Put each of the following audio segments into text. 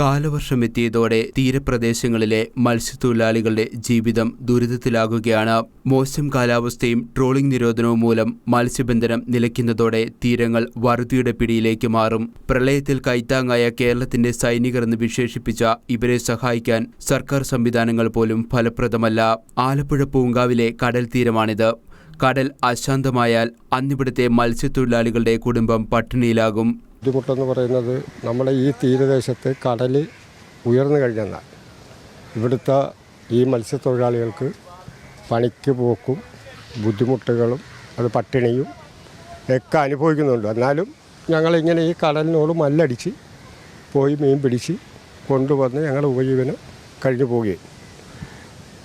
കാലവർഷമെത്തിയതോടെ തീരപ്രദേശങ്ങളിലെ മത്സ്യത്തൊഴിലാളികളുടെ ജീവിതം ദുരിതത്തിലാകുകയാണ്. മോശം കാലാവസ്ഥയും ട്രോളിംഗ് നിരോധനവും മൂലം മത്സ്യബന്ധനം നിലയ്ക്കുന്നതോടെ തീരങ്ങൾ വറുതിയുടെ പിടിയിലേക്ക് മാറും. പ്രളയത്തിൽ കൈത്താങ്ങായ കേരളത്തിന്റെ സൈനികർ എന്ന് വിശേഷിപ്പിച്ച ഇവരെ സഹായിക്കാൻ സർക്കാർ സംവിധാനങ്ങൾ പോലും ഫലപ്രദമല്ല. ആലപ്പുഴ പൂങ്കാവിലെ കടൽ തീരമാണിത്. കടൽ അശാന്തമായാൽ അന്നിവിടുത്തെ മത്സ്യത്തൊഴിലാളികളുടെ കുടുംബം പട്ടിണിയിലാകും. ബുദ്ധിമുട്ടെന്ന് പറയുന്നത് നമ്മുടെ ഈ തീരദേശത്ത് കടൽ ഉയർന്നു കഴിഞ്ഞാൽ ഇവിടുത്തെ ഈ മത്സ്യത്തൊഴിലാളികൾക്ക് പണിക്ക് പോക്കും ബുദ്ധിമുട്ടുകളും അത് പട്ടിണിയും ഒക്കെ അനുഭവിക്കുന്നുണ്ട്. എന്നാലും ഞങ്ങളിങ്ങനെ ഈ കടലിനോട് മല്ലടിച്ച് പോയി മീൻ പിടിച്ച് കൊണ്ടുവന്ന് ഞങ്ങളുടെ ഉപജീവനം കഴിഞ്ഞു പോവുകയും.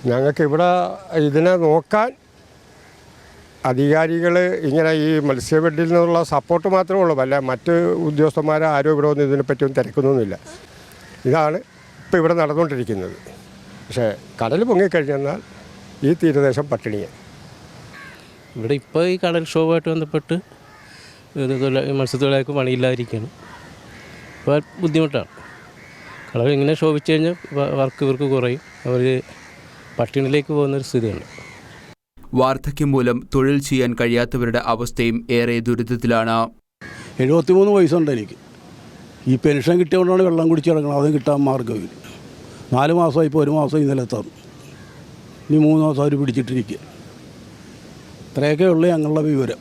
ഞങ്ങൾക്ക് ഇവിടെ ഇതിനെ നോക്കാൻ അധികാരികൾ ഇങ്ങനെ ഈ മത്സ്യബെഡിൽ നിന്നുള്ള സപ്പോർട്ട് മാത്രമേ ഉള്ളൂ. അല്ല മറ്റ് ഉദ്യോഗസ്ഥന്മാരെ ആരോ ഇവിടെ ഒന്നും ഇതിനെപ്പറ്റിയൊന്നും തിരക്കുന്നൊന്നുമില്ല. ഇതാണ് ഇപ്പോൾ ഇവിടെ നടന്നുകൊണ്ടിരിക്കുന്നത്. പക്ഷേ കടൽ പൊങ്ങിക്കഴിഞ്ഞാൽ ഈ തീരദേശം പട്ടിണിയാണ് ഇവിടെ ഇപ്പോൾ ഈ കടൽക്ഷോഭമായിട്ട് ബന്ധപ്പെട്ട് മത്സ്യത്തൊഴിലാളികൾക്ക് പണിയില്ലാതിരിക്കുകയാണ് ഇപ്പോൾ ബുദ്ധിമുട്ടാണ്. കടൽ ഇങ്ങനെ ക്ഷോഭിച്ചു കഴിഞ്ഞാൽ വർക്ക് ഇവർക്ക് കുറയും. അവർ പട്ടിണിയിലേക്ക് പോകുന്നൊരു സ്ഥിതിയുണ്ട്. വാർദ്ധക്യം മൂലം തൊഴിൽ ചെയ്യാൻ കഴിയാത്തവരുടെ അവസ്ഥയും ഏറെ ദുരിതത്തിലാണ്. എഴുപത്തിമൂന്ന് വയസ്സുണ്ട് എനിക്ക്. ഈ പെൻഷൻ കിട്ടിയതുകൊണ്ടാണ് വെള്ളം കുടിച്ചിറങ്ങണം അതും കിട്ടാൻ മാർഗമില്ല. നാല് മാസമായി ഇപ്പോൾ ഒരു മാസം ഇന്നലെ തന്നു ഇനി മൂന്ന് മാസം അവർ പിടിച്ചിട്ടിരിക്കുക. ഇത്രയൊക്കെ ഉള്ളു ഞങ്ങളുടെ വിവരം.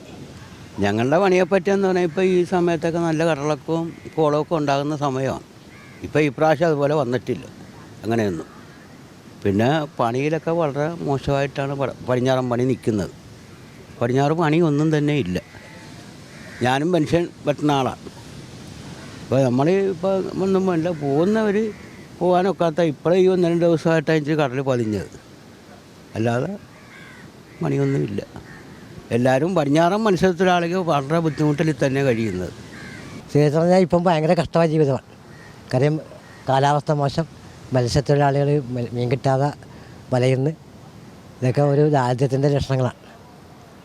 ഞങ്ങളുടെ പണിയെപ്പറ്റി എന്ന് പറഞ്ഞാൽ ഇപ്പോൾ ഈ സമയത്തൊക്കെ നല്ല കടലക്കവും കോളമൊക്കെ ഉണ്ടാകുന്ന സമയമാണ്. ഇപ്പോൾ ഈ പ്രാവശ്യം അതുപോലെ വന്നിട്ടില്ല. അങ്ങനെയൊന്നും. പിന്നെ പണിയിലൊക്കെ വളരെ മോശമായിട്ടാണ് പട- പടിഞ്ഞാറൻ പണി നിൽക്കുന്നത്. പടിഞ്ഞാറ് പണി ഒന്നും തന്നെ ഇല്ല. ഞാനും മനുഷ്യൻ പറ്റുന്ന ആളാണ്. ഇപ്പോൾ നമ്മൾ ഇപ്പോൾ ഒന്നും വേണ്ട. പോകുന്നവർ പോകാനൊക്കാത്ത ഇപ്പോഴേ ഈ ഒന്ന് രണ്ട് ദിവസമായിട്ടാണ് ഇച്ചിരി കടൽ പതിഞ്ഞത്. അല്ലാതെ പണിയൊന്നുമില്ല എല്ലാവരും പടിഞ്ഞാറൻ മത്സരത്തിലാണെങ്കിൽ വളരെ ബുദ്ധിമുട്ടിൽ തന്നെ കഴിയുന്നത്. പറഞ്ഞാൽ ഇപ്പം ഭയങ്കര കഷ്ടമായ ജീവിതമാണ്. കാര്യം കാലാവസ്ഥ മോശം. മത്സ്യത്തൊഴിലാളികൾ മീൻ കിട്ടാതെ വലയുന്നു. ഇതൊക്കെ ഒരു ദാരിദ്ര്യത്തിന്റെ ലക്ഷണങ്ങളാണ്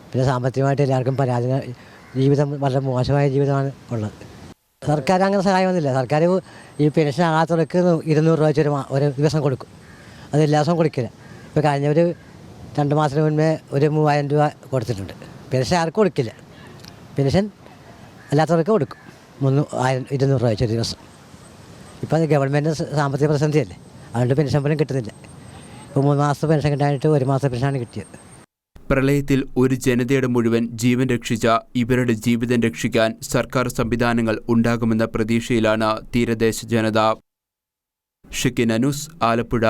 പിന്നെ സാമ്പത്തികമായിട്ട് എല്ലാവർക്കും പരാതി ജീവിതം വളരെ മോശമായ ജീവിതമാണ് ഉള്ളത്. സർക്കാർ അങ്ങനെ സഹായമൊന്നുമില്ല സർക്കാർ ഈ പെൻഷൻ ആകാത്തവർക്ക് ഇരുന്നൂറ് രൂപ വെച്ച് ഒരു ദിവസം കൊടുക്കും. അത് എല്ലാ ദിവസവും കൊടുക്കില്ല. ഇപ്പോൾ കഴിഞ്ഞ ഒരു രണ്ട് മാസത്തിന് മുൻപേ ഒരു മൂവായിരം രൂപ കൊടുത്തിട്ടുണ്ട്. പെൻഷൻ ആർക്കും കൊടുക്കില്ല. പെൻഷൻ അല്ലാത്തവർക്ക് കൊടുക്കും. മുന്നൂ ആയിരം ഇരുന്നൂറ് രൂപ വെച്ച് ഒരു ദിവസം. ഇപ്പം ഗവൺമെന്റ് സാമ്പത്തിക പ്രതിസന്ധിയല്ലേ? അതുകൊണ്ട് പെൻഷൻ പോലും കിട്ടുന്നില്ല. ഇപ്പോൾ മൂന്ന് മാസത്തെ പെൻഷൻ കിട്ടാനായിട്ട് ഒരു മാസത്തെ പെൻഷനാണ് കിട്ടിയത്. പ്രളയത്തിൽ ഒരു ജനതയുടെ മുഴുവൻ ജീവൻ രക്ഷിച്ച ഇവരുടെ ജീവിതം രക്ഷിക്കാൻ സർക്കാർ സംവിധാനങ്ങൾ ഉണ്ടാകുമെന്ന പ്രതീക്ഷയിലാണ് തീരദേശ ജനത. ഷിക്കിൻ അനുസ് ആലപ്പുഴ.